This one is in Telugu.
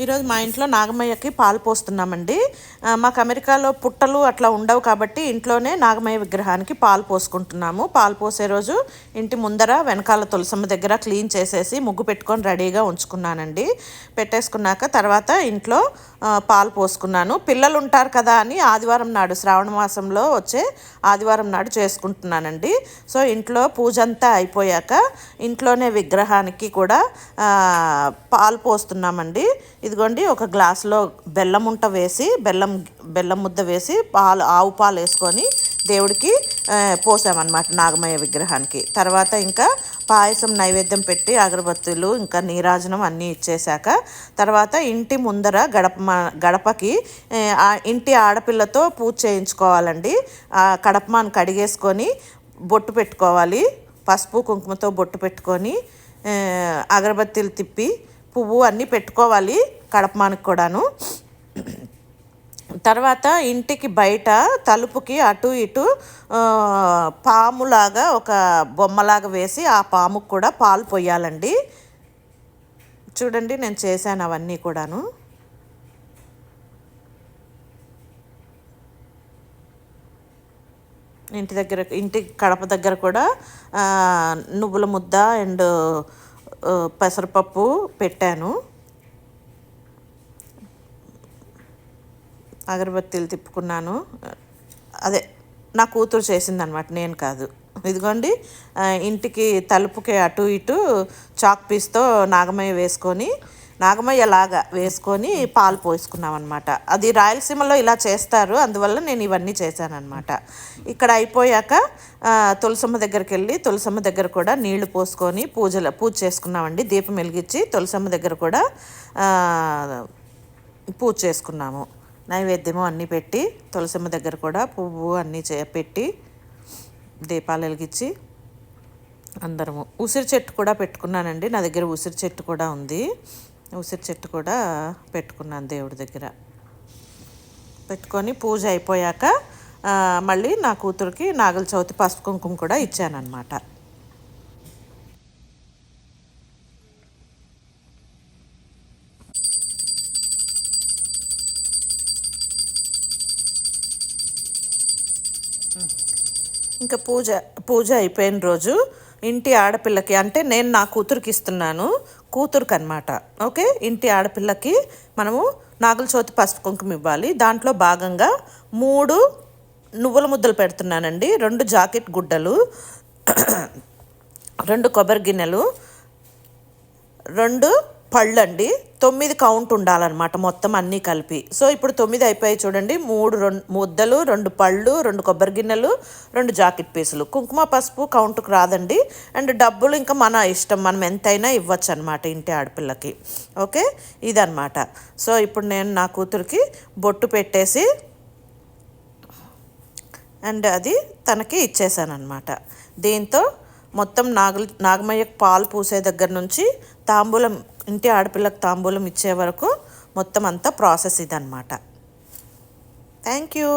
ఈరోజు మా ఇంట్లో నాగమయ్యకి పాలు పోస్తున్నామండి. మాకు అమెరికాలో పుట్టలు అట్లా ఉండవు కాబట్టి ఇంట్లోనే నాగమయ్య విగ్రహానికి పాలు పోసుకుంటున్నాము. పాలు పోసే రోజు ఇంటి ముందర వెనకాల తులసమ్మ దగ్గర క్లీన్ చేసేసి ముగ్గు పెట్టుకొని రెడీగా ఉంచుకున్నానండి. పెట్టేసుకున్నాక తర్వాత ఇంట్లో పాలు పోసుకున్నాను. పిల్లలు ఉంటారు కదా అని ఆదివారం నాడు శ్రావణ మాసంలో వచ్చే ఆదివారం నాడు చేసుకుంటున్నానండి. సో ఇంట్లో పూజ అంతా అయిపోయాక ఇంట్లోనే విగ్రహానికి కూడా పాలు పోస్తున్నామండి. ఇదిగోండి ఒక గ్లాసులో బెల్లం ఉంట వేసి బెల్లం బెల్లం ముద్ద వేసి పాలు ఆవు పాలు వేసుకొని దేవుడికి పోసామన్నమాట నాగమయ్య విగ్రహానికి. తర్వాత ఇంకా పాయసం నైవేద్యం పెట్టి అగరబత్తులు ఇంకా నీరాజనం అన్నీ ఇచ్చేశాక తర్వాత ఇంటి ముందర గడప గడపకి ఇంటి ఆడపిల్లతో పూజ చేయించుకోవాలండి. ఆ కడపమాను కడిగేసుకొని బొట్టు పెట్టుకోవాలి. పసుపు కుంకుమతో బొట్టు పెట్టుకొని ఆ, అగరబత్తీలు తిప్పి పువ్వు అన్నీ పెట్టుకోవాలి కడపమానికి కూడాను. తర్వాత ఇంటికి బయట తలుపుకి అటు ఇటు పాములాగా ఒక బొమ్మలాగా వేసి ఆ పాముకు కూడా పాలు పొయ్యాలండి చూడండి నేను చేశాను అవన్నీ కూడాను. ఇంటి దగ్గర ఇంటి కడప దగ్గర కూడా నువ్వుల ముద్ద అండ్ పెసరపప్పు పెట్టాను. అగరబత్తీలు తిప్పుకున్నాను. అదే నా కూతురు చేసిందనమాట నేను కాదు. ఇదిగోండి ఇంటికి తలుపుకి అటు ఇటు చాక్ పీస్తో నాగమయ్య వేసుకొని నాగమయ్య లాగా వేసుకొని పాలు పోసుకున్నాం అనమాట అది రాయలసీమలో ఇలా చేస్తారు అందువల్ల నేను ఇవన్నీ చేశానన్నమాట. ఇక్కడ అయిపోయాక తులసమ్మ దగ్గరికి వెళ్ళి తులసమ్మ దగ్గర కూడా నీళ్ళు పోసుకొని పూజలు పూజ చేసుకున్నామండి. దీపం వెలిగించి తులసమ్మ దగ్గర కూడా పూజ చేసుకున్నాము. నైవేద్యము అన్నీ పెట్టి తులసమ్మ దగ్గర కూడా పువ్వు అన్నీ చే పెట్టి దీపాలు వెలిగించి అందరము. ఉసిరి చెట్టు కూడా పెట్టుకున్నానండి. నా దగ్గర ఉసిరి చెట్టు కూడా ఉంది. ఉసిరి చెట్టు కూడా పెట్టుకున్నాను దేవుడి దగ్గర. పెట్టుకొని పూజ అయిపోయాక మళ్ళీ నా కూతురికి నాగల చవితి పసుపు కుంకుమ కూడా ఇచ్చానమాట ఇంకా పూజ పూజ అయిపోయిన రోజు ఇంటి ఆడపిల్లకి అంటే నేను నా కూతురికి ఇస్తున్నాను కూతురికి అనమాట ఓకే? ఇంటి ఆడపిల్లకి మనము నాగుల చవితి పసుపు కుంకుమ ఇవ్వాలి. దాంట్లో భాగంగా మూడు నువ్వుల ముద్దలు పెడుతున్నానండి. రెండు జాకెట్ గుడ్డలు రెండు కొబ్బరి గిన్నెలు రెండు పళ్ళు అండి తొమ్మిది కౌంట్ ఉండాలన్నమాట మొత్తం అన్నీ కలిపి. సో ఇప్పుడు తొమ్మిది అయిపోయాయి చూడండి. మూడు రెండు ముద్దలు రెండు పళ్ళు రెండు కొబ్బరి గిన్నెలు రెండు జాకెట్ పీసులు. కుంకుమ పసుపు కౌంట్కి రాదండి. అండ్ డబ్బులు ఇంకా మన ఇష్టం మనం ఎంతైనా ఇవ్వచ్చు అనమాట ఇంటి ఆడపిల్లకి. ఓకే? ఇదనమాట సో ఇప్పుడు నేను నా కూతురికి బొట్టు పెట్టేసి అండ్ అది తనకి ఇచ్చేసాను అనమాట దీంతో మొత్తం నాగ నాగమయ్యకు పాలు పూసే దగ్గర నుంచి తాంబూలం ఇంటి ఆడపిల్లకు తాంబూలం ఇచ్చే వరకు మొత్తం అంతా ప్రాసెస్ ఇదన్నమాట. Thank you